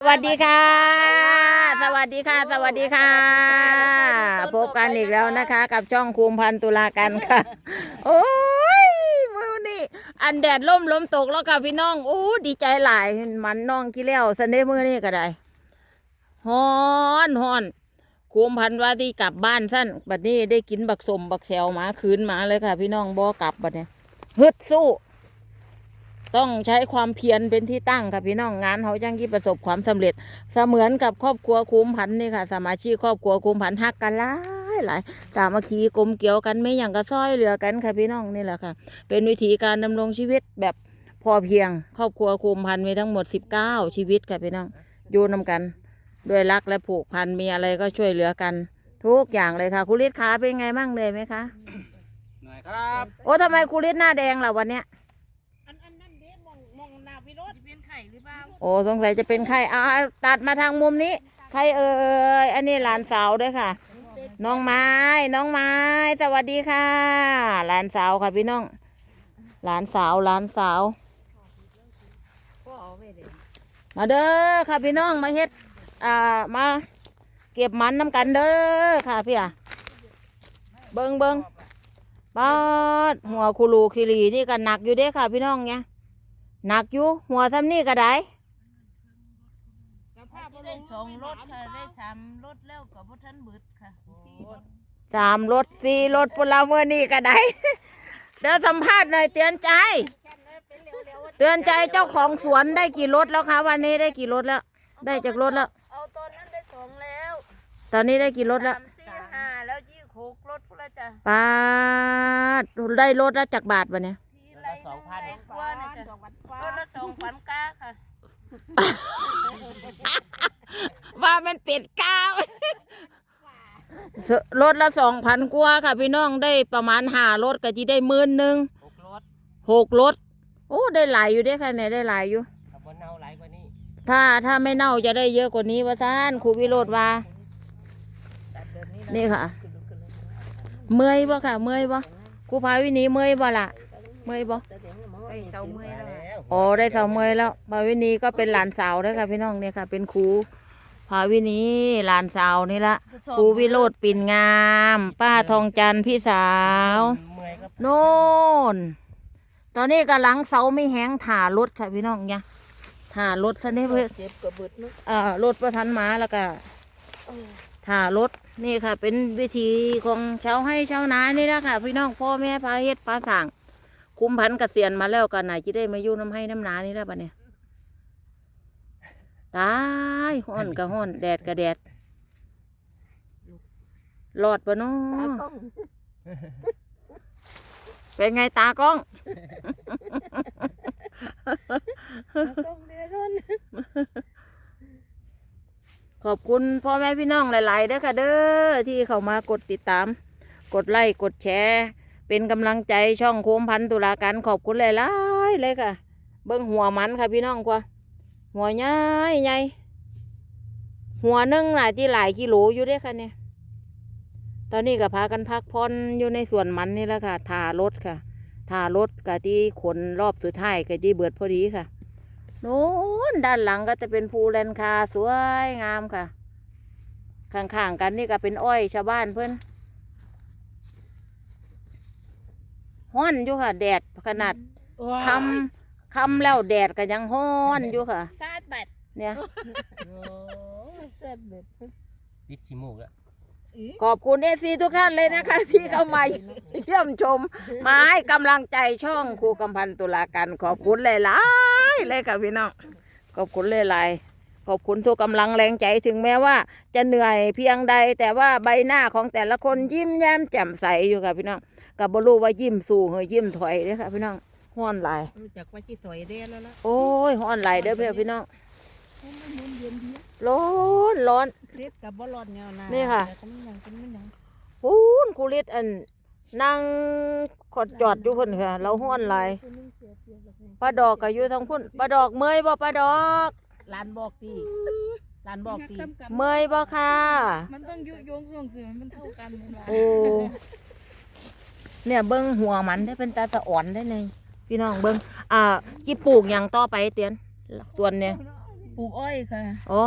สวัสดีค่ะ สวัสดีค่ะ สวัสดีค่ะ พบกันอีกแล้วนะคะ กับช่องคุมพันตุลากันค่ะ โอ้ยมือนี่อันแดดล่มลมตกแล้วค่ะพี่น้องโอ้ดีใจหลายมันน้องกี่แล้วสันเดมือนี่ก็ได้ฮ้อนฮ้อนคุมพันว่าที่กลับบ้านสั้นบัดนี้ได้กินบักสมบักแซวหมาคืนหมาเลยค่ะ พี่น้องบ่กลับบัดเนี้ยฮึดสู้ ต้องใช้ความเพียรเป็นที่ตั้งค่ะพี่น้องงานเขาจังที่ประสบความสำเร็จ เสมือนกับครอบครัวคุ้มพันธุ์นี่ค่ะ สมาชิกครอบครัวคุ้มพันธุ์ฮักกันหลายหลายสามัคคีกลมเกี่ยวกันไม่อย่างกระซ้อยเหลือกันค่ะพี่น้องนี่แหละค่ะ เป็นวิธีการดำรงชีวิตแบบพอเพียง ครอบครัวคุ้มพันธุ์มีทั้งหมดสิบเก้าชีวิตค่ะพี่น้องอยู่นำกันด้วยรักและผูกพันมีอะไรก็ช่วยเหลือกัน ทุกอย่างเลยค่ะคุณฤทธิ์ขาเป็นไงบ้างเลยไหมคะหน่อยครับ โอ้ทำไมคุณฤทธิ์หน้าแดงล่ะวันเนี้ย โอ้สงสัยจะเป็นใครเอาเอาตัดมาทางมุมนี้ ใครเอ่ยอันนี้หลานสาวด้วยค่ะ น้องไม้ น้องไม้ สวัสดีค่ะ หลานสาวค่ะพี่น้อง หลานสาวหลานสาว มาเด้อค่ะพี่น้องมาเฮ็ด อ่ามา เก็บมันน้ำกันเด้อค่ะพี่อะเบิงเบิงปาดหัวคูรูคิรีนี่ก็หนักอยู่เด้ค่ะพี่น้องเนี่ยหนักอยู่หัวซ้ำนี่ก็ได้กับภาพ ได้สองรถค่ะได้สามรถแล้วกับพท่านเบิดค่ะสามรถสี่รถพลเมือนี่ก็ได้ เดี๋ยวสัมภาษณ์หน่อยเตือนใจ เตือนใจเจ้าของสวนได้กี่รถแล้วคะวันนี้ได้กี่รถแล้ว ได้จากรถแล้ว เอาตอนนั้นได้สองแล้วตอนนี้ได้กี่รถแล้วสามสี่ห้าแล้วยี่หกรถพุ่นละจ้ะป้าดได้รถแล้วจากบาทวันนี้ทีไรหนึ่งไรกว่านะจ้ะรถละสองพันก้าค่ะ ว่ามันเป็ดก้าวรถละสองพันกว่าค่ะ พี่น้องได้ประมาณห้ารถก็จะได้หมื่นหนึ่งหกรถหกรถโอ้ได้หลายอยู่เด้ค่ะเนี่ยได้หลายอยู่ขับบนเน่าไหลกว่านี้ถ้าถ้าไม่เน่าจะได้เยอะกว่านี้ว่าซ่านครูวิโรธว่านี่ค่ะเมื่อยบ่ค่ะ เมื่อยบ่ครูพาวินีเมื่อยบ่ล่ะ เมื่อยบ่ไอ้เสาเมื่อยแล้ว แล้ว อ๋อได้สาวเมื่อยแล้วพาวินีก็เป็นหลานสาวด้วยค่ะ พี่น้องเนี่ยค่ะ เป็นครู พาวินีหลานสาวนี่ละครูวิโรธปิ่นงาม ป้าทองจันทร์พี่สาว เมื่อยครับโน่น ตอนนี้กำลังเสาไม่แห้งถ่ารถค่ะพี่น้องเนี่ยถ่ารถซะนี่เพื่อเจ็บกับเบิดเนาะเอ่อรถประทันมาแล้วก็ถ่ารถนี่ค่ะ เป็นวิธีของชาวให้ชาวนานี่นะค่ะ พี่น้องพ่อแม่พาเฮ็ดพาสั่งคุมพันธุ์เกษียณมาแล้วกันไหนจะได้มาอยู่น้ำให้น้ำนานี่แล้วปะเนี่ย ตายห้อนก็ห้อน แดดก็แดดหลอดปะเนาะเป็นไงตากล้องต้องเดือดร้อนขอบคุณพ่อแม่พี่น้องหลายๆเด้อค่ะเด้อที่เข้ามากดติดตาม กดไลค์กดแชร์ เป็นกำลังใจช่องโคมพันตุลาการขอบคุณหลายๆเลยค่ะ เบิ้งหัวมันค่ะพี่น้องกว่า หัวใหญ่ใหญ่หัวหนึ่งหลายที่หลายกิโลอยู่เด้อค่ะเนี่ย ตอนนี้ก็พากันพักผ่อนอยู่ในสวนมันนี่แหละค่ะทารถค่ะทารถกะที่ขนรอบสุดท้ายกะที่เบิดพอดีค่ะโน้นด้านหลังก็จะเป็นภูแลนคาสวยงามค่ะ ข้างๆกันนี่ก็เป็นอ้อยชาวบ้านเพื่อนห้อนอยู่ค่ะ แดดขนาดคำ คำแล้วแดดก็ยังห้อนอยู่ค่ะ ซาดบัดเนี่ย ซาดบัดติดขี้มูกแล้วขอบคุณเอซีทุกท่านเลยนะคะ ที่เข้ามาเยี่ยมชม มาให้กำลังใจช่องครูกำพันตุลาการขอบคุณหลายๆเลยค่ะพี่น้องขอบคุณหลายๆขอบคุณทุกกำลังแรงใจถึงแม้ว่า จะเหนื่อยเพียงใด แต่ว่าใบหน้าของแต่ละคนยิ้มแย้มแจ่มใสอยู่ค่ะพี่น้องกับบรู้ว่ายิ้มสู่เฮยยิ้มถอยเด้อค่ะพี่น้อง ห้อนหลายรู้จักว่าจีถอยได้แล้วล่ะโอ้ยห้อนหลายเด้อเพื่อนพี่น้องร้อนร้อนคลิปกับบอลลอนเนี่ยนะนี่ค่ะแต่ก็ไม่ยังก็ไม่ยังปูนคูริดอันนั่งขดจอดอยู่พุ่นค่ะ เราห้อนหลายปลาดอกก็อยู่ทางพุ่นปลาดอกเมยบ่ปลาดอกลานบอกตีลานบอกตีเมยบ่ค่ะ มันต้องยุโยงส่งเสริมมันเท่ากันเลยนะโอ้เนี่ยเบิ้งหัวมันได้เป็นตาสะอ่อนได้เลย พี่น้องเบิ้งอ่ากี่ปลูกอย่างต่อไปเตียนตัวนเนี่ย ปลูกอ้อยค่ะ โอ้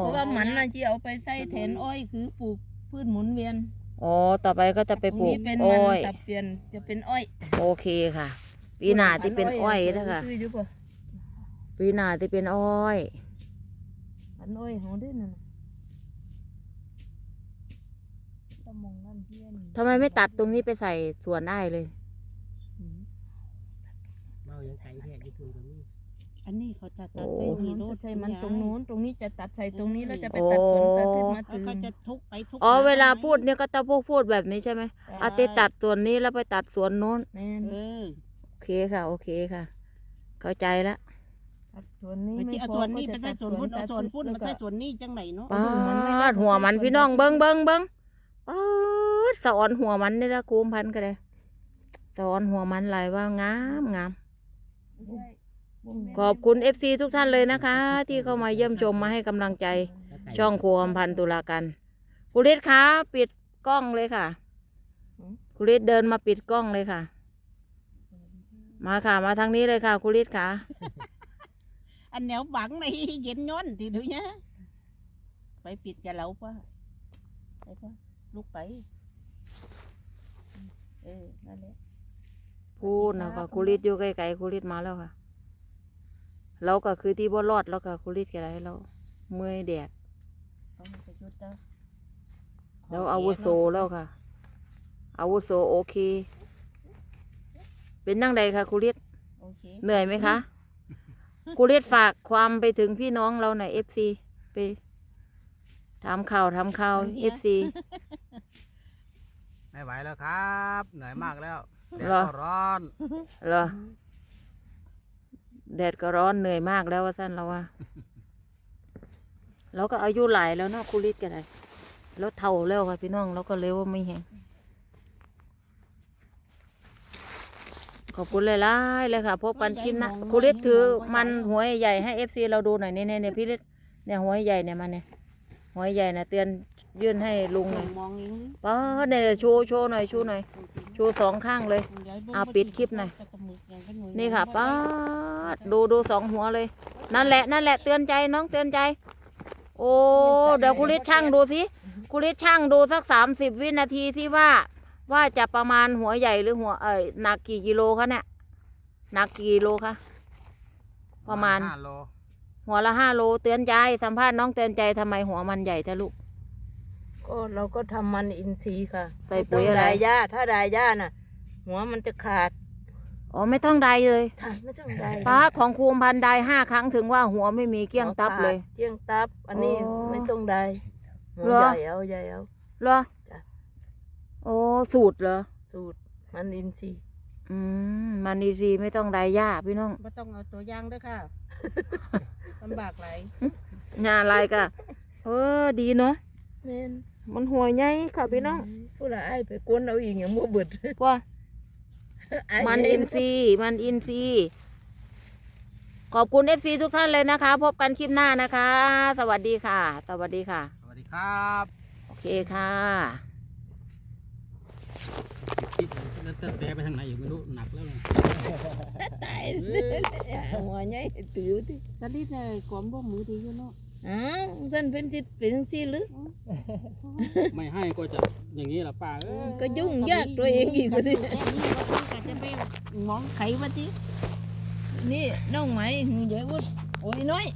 เพราะว่ามันน่ะที่เอาไปใส่แทนอ้อยคือปลูกพืชหมุนเวียนโอ้ต่อไปก็จะไปตรงปลูกนี้เป็นอ้มันอยสับเปลี่ยนจะเป็นอ้อยโอเคค่ะ ปีหน้าที่เป็นอ้อยนะค่ะ ซื้ออยู่ป่ะปีหน้าที่เป็นอ้อย อันอ้อยของด้วยนั่นน่ะตะมองนั่นเพี้ยนทำไมไม่ตัดตรงนี้ไปใส่สวนได้เลยเมา ยังไทยแท้ญี่ปุ่นก็มีอันนี้เขาจะตัดโอ้ใส่หีโรดใส่มันตรงนู้นตรงนี้จะตัดใส่ตรงนี้แล้วจะไปโอ้ตัดผลตัดขึ้นมาแล้วตื่ก็นจะทุกไปทุกอ๋อมาเวลาพูดเนี่ยก็ต้องพูดพูดแบบนี้ใช่ไหมอาติตัดส่วนนี้แล้วไปตัดสวนโน้น แม่นเออโอเคค่ะ โอเคค่ะ เข้าใจแล้วตัดส่วนนี้ไปที่เอาพส่วนนี้ก็ไปจะใส่ส่วนพุ่นตัเอาดส่วนพุ่นแล้วมาก็ใส่ส่วนนี้จังไหนเนาะปาดหัวมันพี่น้องเบิ้งเบิ้งเบิ้งปาดสอนหัวมันนี่ละกูมพันก็ได้สอนหัวมันหลายว่างามงาม ขอบคุณเอฟซีทุกท่านเลยนะคะ ที่เข้ามาเยี่ยมชมมาให้กำลังใจแล้วไก่ช่องครัวอำพันธ์ตุลากันคุริศคะปิดกล้องเลยค่ะคุริศเดินมาปิดกล้องเลยค่ะ มาค่ะมาทางนี้เลยค่ะคุริศค่ะอันแนวหวังในเย็นย้อนทีเดียว เนี่ยไปปิดกับเราป่ะไปป่ะลูกไปเออนั่นแหละพูดนะคะคุริศอยู่ไกลๆคุริศมาแล้วค่ะเราก็คือที่บ่รอดแล้วค่ะคุริศกันไรเราเมื่อยแดดเอามันจะยุดจ้ะเราอาวุโสแล้วค่ะ อาวุโสโอเค เป็นนั่งใดค่ะคุริศโอเคเหนื่อยไหมคะคุริศฝากความไปถึงพี่น้องเราหน่อยเอฟซีไปทำข่าวทำข่าวเอฟซีไม่ไหวแล้วครับ เหนื่อยมากแล้ว แดดเหรอ ก็ร้อน เหรอ แดดก็ร้อนเหนื่อยมากแล้วว่าสั้นเราว่า เราก็อายุหลายแล้วเนาะคุริศกันเลยแล้วเท่าแล้วค่ะพี่น้องเราก็เร็วว่าไม่แห้งขอบคุณเลยล่เลยค่ะพบกันคลิปหนะคุริศถือมันหัวใหญ่ให้เอฟซีเราดูหน่อยเนี่ยเนี่ยเนี่ยพี่ฤทธิ์เนี่ยหัวใหญ่เนี่ยมันเนี่ยหัวใหญ่นะเตือนยื่นให้ลุงหน่อยมองเองป้าดเนี่ยโชว์โชว์หน่อยชูหน่อย ชูสองข้างเลยอะปิดคลิปหน่อย นี่ค่ะป้าดดูดูสองหัวเลย นั่นแหละนั่นแหละเตือนใจน้องเตือนใจ โอ้เดี๋ยวคุริศช่างดูสิคุริศช่างดูสักสามสิบวินาทีที่ว่า ว่าจะประมาณหัวใหญ่หรือหัวเอ้ยหนักกี่กิโลคะเนี่ยหนักกี่กิโลคะประมาณห้าโลหัวละห้าโลเตือนใจสัมภาษณ์น้องเตือนใจทำไมหัวมันใหญ่ทะลูก ก็เราก็ทำมันอินทรีย์ค่ะใส่ปุ๋ยอะไร ม่ต้งดายหญ้าถ้าดายหญ้าน่ะ หัวมันจะขาดอ๋อไม่ต้องใดเลยถ้าไม่ต้องดายป้าดของคูมพันใดห้าครั้งถึงว่าหัวไม่มีเกลี้ยงตับเลย เกี้ยงตับ อันนี้อ๋อไม่ต้องดายหัวเหรอ ใหญ่เอาใหญ่เอา เหรอจ้ะ โอ้สูตรเหรอสูตรมันอินทรีย์อืมมันดีซีไม่ต้องไดหญ้าพี่น้องไม่ต้องเอาตัวอย่างด้วยค่ะ ลำบากไหลายงานอะไรกะเออดีเนาะแม่น มันหัวใหญ่ค่ะพี่น้องผู้ละไอ้ายไปกวนเอาอีกอย่างมัวเบิดว่าอ้ายมันเออิงนซีย์มันอินซีย์ขอบคุณเอฟซีทุกท่านเลยนะคะ พบกันคลิปหน้านะคะ สวัสดีค่ะ สวัสดีค่ะ สวัสดีครับ โอเคค่ะคิดแล้วจะแตะไปทางไหนอยู่ไม่รู้หนักแล้วเลยตายหัวใหญ่ติ๋วที่ตอนนี้เลยความร่วมมือดีอยู่เนาะ อ้าวฉันเป็นจิตเป็นสิหรือไม่ให้ก็จะอย่างนี้ล่ะป้าเอ้ยก็ยุ่งยากตัวเองอีกว่าสิแค่นี้ว่าที่ก็จะไปมองไขว่าที่นี่น้องไหมหือใหญ่วุฒโอ้ยน้อย